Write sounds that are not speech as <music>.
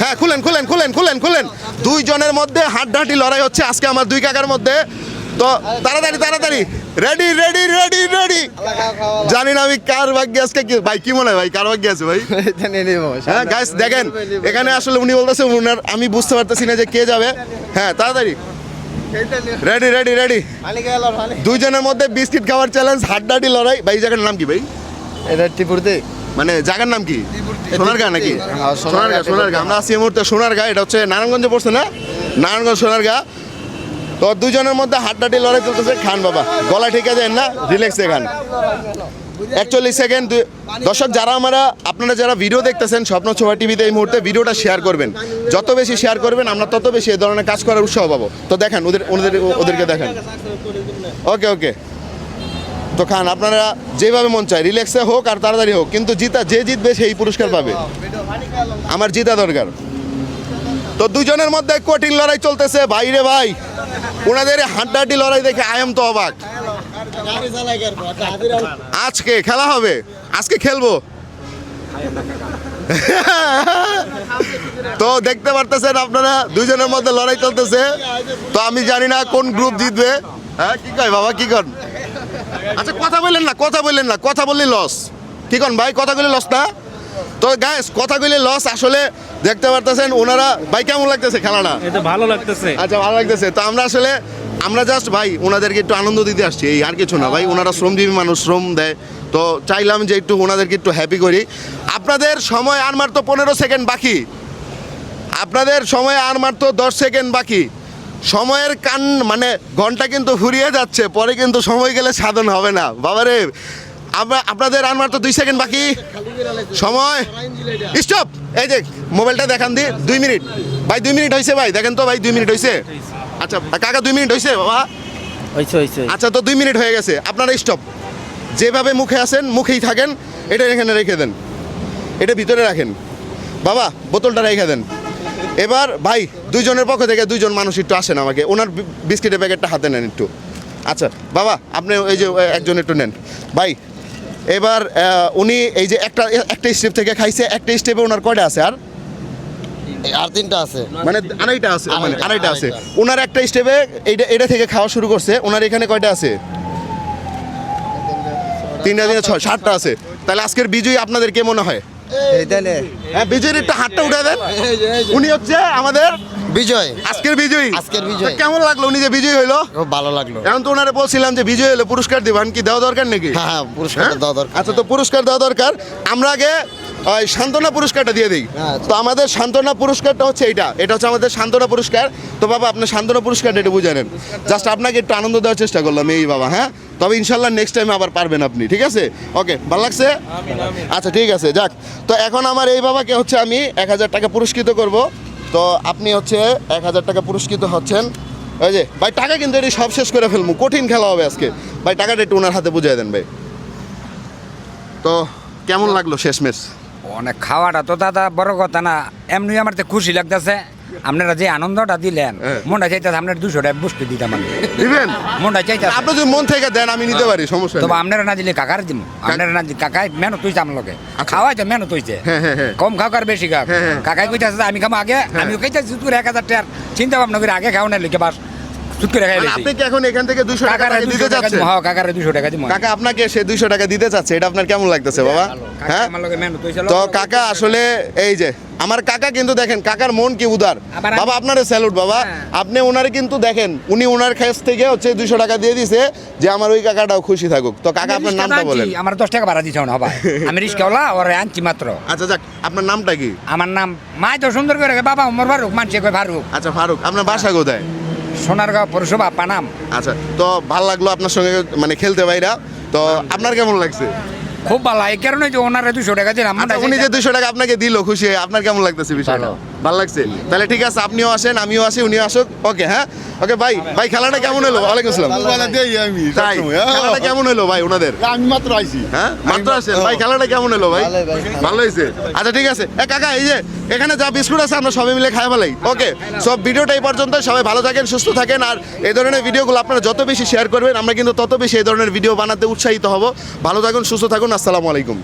হ্যাঁ খুলেন খুলেন খুলেন খুলেন খুলেন। দুইজনের মধ্যে হাড্ডাহাড্ডি লড়াই হচ্ছে আজকে আমার দুই কাকার মধ্যে। তো তাড়াতাড়ি তাড়াতাড়ি। রেডি রেডি রেডি রেডি জানি না আমি কার ভাগ্যে আজকে কি ভাই কি মনে হয় ভাই? কার ভাগ্যে আছে ভাই? <laughs> হ্যাঁ গাইস দেখেন এখানে আসলে উনি বলতেছে উনার আমি বুঝতে পারতেছি না যে কে যাবে। হ্যাঁ তাড়াতাড়ি। রেডি রেডি রেডি দুইজনের মধ্যে বিস্কিট খাওয়ার চ্যালেঞ্জ হাড্ডাহাড্ডি লড়াই। ভাই এই জায়গার নাম কি ভাই? এটা টিপুরতে মানে জায়গার নাম কি? সোনারগাঁ নাকি? হ্যাঁ, সোনারগাঁ, সোনারগাঁ সোনারগাঁ। আমরা আছি এই মুহূর্তে সোনারগাঁ এটা হচ্ছে নারায়ণগঞ্জে পড়ছে না? নারায়ণগঞ্জ সোনারগাঁ। তো দুজনের মধ্যে হাড্ডাটি লড়াই চলতেছে খান বাবা। গলা ঠিক আছে না? রিল্যাক্সে খান। একচল্লিশ সেকেন্ড দর্শক যারা আমরা আপনারা যারা ভিডিও দেখতেছেন স্বপ্ন ছোয়া টিভিতে এই মুহূর্তে ভিডিওটা শেয়ার করবেন। যত বেশি শেয়ার করবেন আমরা তত বেশি এই ধরনের কাজ করার উৎসাহ পাবো। তো দেখেন ওদের ওদের ওদেরকে দেখেন। ওকে ওকে তো খান, আপনারা যেভাবে মন চায় রিল্যাক্সে হোক আর তাড়াতাড়ি হোক, কিন্তু জিতা, যে জিতবে সেই পুরস্কার পাবে। আমার জিতা দরকার। তো দুজনের মধ্যে কঠিন লড়াই চলতেছে। ভাই রে ভাই ওনাদের হাড্ডাহাড্ডি লড়াই দেখে আয়াম তো অবাক। আজকে খেলা হবে? আজকে খেলব? তো দেখতে পারতেছেন আপনারা, দুজনের মধ্যে লড়াই চলতেছে। তো আমি জানি না কোন গ্রুপ জিতবে। হ্যাঁ কি কয় বাবা, কি কন আচ্ছা কথা বললেন না কথা বললেন না কথা বললে লস কি কন ভাই কথা বললে লস না? তো গাইস কথা বললে লস আসলে দেখতে পারতেছেন ওনারা ভাই কেমন লাগতেছে খেলাটা? এটা ভালো লাগতেছে। আচ্ছা ভালো লাগতেছে। তো আমরা আসলে আমরা জাস্ট ভাই ওনাদেরকে একটু আনন্দ দিতে আসছি এই আর কিছু না ভাই ওনারা শ্রমজীবী মানুষ শ্রম দেয়। তো চাইলাম যে একটু ওনাদেরকে একটু হ্যাপি করি। আপনাদের সময় আর মাত্র পনেরো সেকেন্ড বাকি। আপনাদের সময় আর মাত্র দশ সেকেন্ড বাকি। সময়ের কান মানে ঘণ্টা কিন্তু ফুরিয়ে যাচ্ছে পরে কিন্তু সময় গেলে সাধন হবে না। বাবারে আমরা আপনাদের আর মাত্র দুই সেকেন্ড বাকি। সময়। স্টপ! এই যে মোবাইলটা দেখান দি দুই মিনিট। ভাই দুই মিনিট হয়েছে ভাই দেখেন তো ভাই দুই মিনিট হয়েছে আচ্ছা কাকা দুই মিনিট হয়েছে বাবা? আচ্ছা তো দুই মিনিট হয়ে গেছে। আপনারা স্টপ। যেভাবে মুখে আসেন মুখেই থাকেন। এটা এখানে রেখে দেন। এটা ভিতরে রাখেন। বাবা বোতলটা রেখে দেন। এবার ভাই দুইজনের পক্ষ থেকে দুইজন মানুষ একটু আসেন আমাকে। ওনার বিস্কিটের প্যাকেটটা হাতে নেন একটু। আচ্ছা বাবা আপনি এই যে একজন একটু নেন। ভাই এবার উনি এই যে একটা একটা স্টেপ থেকে খাইছে একটা স্টেপে ওনার কয়টা আছে আর? আর তিনটা আছে। মানে আড়াইটা আছে মানে আড়াইটা, আছে। ওনার একটা স্টেপে এইটা এটা থেকে খাওয়া শুরু করছে। ওনার এখানে কয়টা আছে? তিনটা দিনে ছয় সাতটা আছে। তাহলে আজকের বিজয়ী আপনাদের কে মনে হয়? হ্যাঁ বিজয়ের একটু হাতটা উঠে দেন। উনি হচ্ছে আমাদের বিজয়। আজকের বিজয়ী। আজকের বিজয়। কেমন লাগল উনি যে বিজয়ী হলো ভালো লাগল। এখন তো ওনারে বলছিলাম যে বিজয়ী হলে পুরস্কার দিবেন কি দেওয়া দরকার নাকি? হ্যাঁ হ্যাঁ পুরস্কার হ্যাঁ? দেওয়া দরকার। আচ্ছা তো পুরস্কার দেওয়া দরকার। আমরা আগে ওই সান্ত্বনা পুরস্কারটা দিয়ে দিই। হ্যাঁ। তো আমাদের সান্ত্বনা পুরস্কারটা হচ্ছে এইটা। এটা হচ্ছে আমাদের সান্ত্বনা পুরস্কার। তো বাবা আপনার সান্ত্বনা পুরস্কারটা এটা বুঝে নেন। জাস্ট আপনাকে একটু আনন্দ দেওয়ার চেষ্টা করলাম এই বাবা হ্যাঁ? তবে ইনশাল্লাহ নেক্সট টাইম আবার পারবেন আপনি ঠিক আছে? ওকে ভালো লাগছে? আচ্ছা ঠিক আছে যাক। তো এখন আমার এই বাবাকে হচ্ছে আমি এক হাজার টাকা পুরস্কৃত করব। তো আপনি হচ্ছে এক হাজার টাকা পুরস্কৃত হচ্ছেন। ওই যে ভাই টাকা কিন্তু এটি সব শেষ করে ফেলব কঠিন খেলা হবে আজকে। ভাই টাকাটা একটু ওনার হাতে বুঝিয়ে দেন ভাই। তো কেমন লাগল শেষমেশ? অনেক খাওয়াটা তো দাদা বড় কথা না এমনি আমার তো খুশি লাগতেছে। আপনারা যে আনন্দটা দিলেন হ্যাঁ। মনটা চাইতেছে আপনার দুশো টাকা বুঝতে দিতাম আমি। দিবেন? মনটা চাইতেছে। আপনি যদি মন থেকে দেন আমি নিতে পারি সমস্যা তবে আপনারা না দিলে কাকার দিব আপনারা না দিলে কাকাই মেহনত হইছে আমার লগে। খাওয়াই তো মেহনত হইছে। হ্যাঁ, হ্যাঁ। কম খাও আর বেশি খাও হ্যাঁ। কাকাই কইতাছে আমি খাব আগে আমি কইতাছি তুই এক হাজার টাকার চিন্তা ভাবনা করে আগে খাও না লিখে বাস। চুট করে খাই মানে আপনি কি এখন এখান থেকে দুশো টাকা দিতে দুশো টাকা চাচ্ছেন? দিব হ্যাঁ কাকার দুশো টাকা দিব। কাকা আপনাকে সে দুইশো টাকা দিতে চাচ্ছে এটা আপনার কেমন লাগতেছে বাবা? হ্যাঁ? আমার লগে মেহনত হইছে তো কাকা আসলে এই যে আমার কাকা কিন্তু দেখেন কাকার মন কি উদার। বাবা আপনারে স্যালুট বাবা। হ্যাঁ। আপনি ওনারে কিন্তু দেখেন উনি ওনার কাছ থেকে হচ্ছে দুইশো টাকা দিয়ে দিছে যে আমার ওই কাকাটাও খুশি থাকুক। তো কাকা আপনার নামটা বলেন। আমার দশ টাকা ভাড়া না আমি রিস্কাওয়ালা ওরে আনছি মাত্র। আচ্ছা যাক আপনার নামটা কি? আমার নাম মাই তো সুন্দর করে বাবা ফারুক মানছে ফারুক। আচ্ছা ফারুক আপনার বাসা কোথায়? সোনারগাঁও পৌরসভা পানাম। আচ্ছা তো ভালো লাগল আপনার সঙ্গে মানে খেলতে বাইরা তো আপনার কেমন লাগছে? খুব ভালো এই কারণে যে ওনারা দুশো টাকা দিলাম। আচ্ছা উনি যে দুশো টাকা আপনাকে দিল খুশি আপনার কেমন লাগতেছে বিষয়টা? ভালো লাগছে। তাহলে ঠিক আছে আপনিও আসেন আমিও আসি উনিও আসুক। ওকে হ্যাঁ? ওকে ভাই ভাই খেলাটা কেমন হলো? ওয়ালাইকুম আসসালাম। বলা দেই আমি তাই হ্যাঁ। খেলাটা কেমন হলো ভাই ওনাদের? আমি মাত্র আইছি। হ্যাঁ মাত্র আসেন। ভাই খেলাটা কেমন হলো ভাই? ভালো হয়েছে? আচ্ছা ঠিক আছে। এ কাকা এই যে এখানে যা বিস্কুট আছে আমরা সবাই মিলে খাই ফেলাই। ওকে সব ভিডিওটা এই পর্যন্ত। সবাই ভালো থাকেন সুস্থ থাকেন। আর এই ধরনের ভিডিওগুলো আপনারা যত বেশি শেয়ার করবেন আমরা কিন্তু তত বেশি এই ধরনের ভিডিও বানাতে উৎসাহিত হব। ভালো থাকুন সুস্থ থাকুন। আসসালামু আলাইকুম।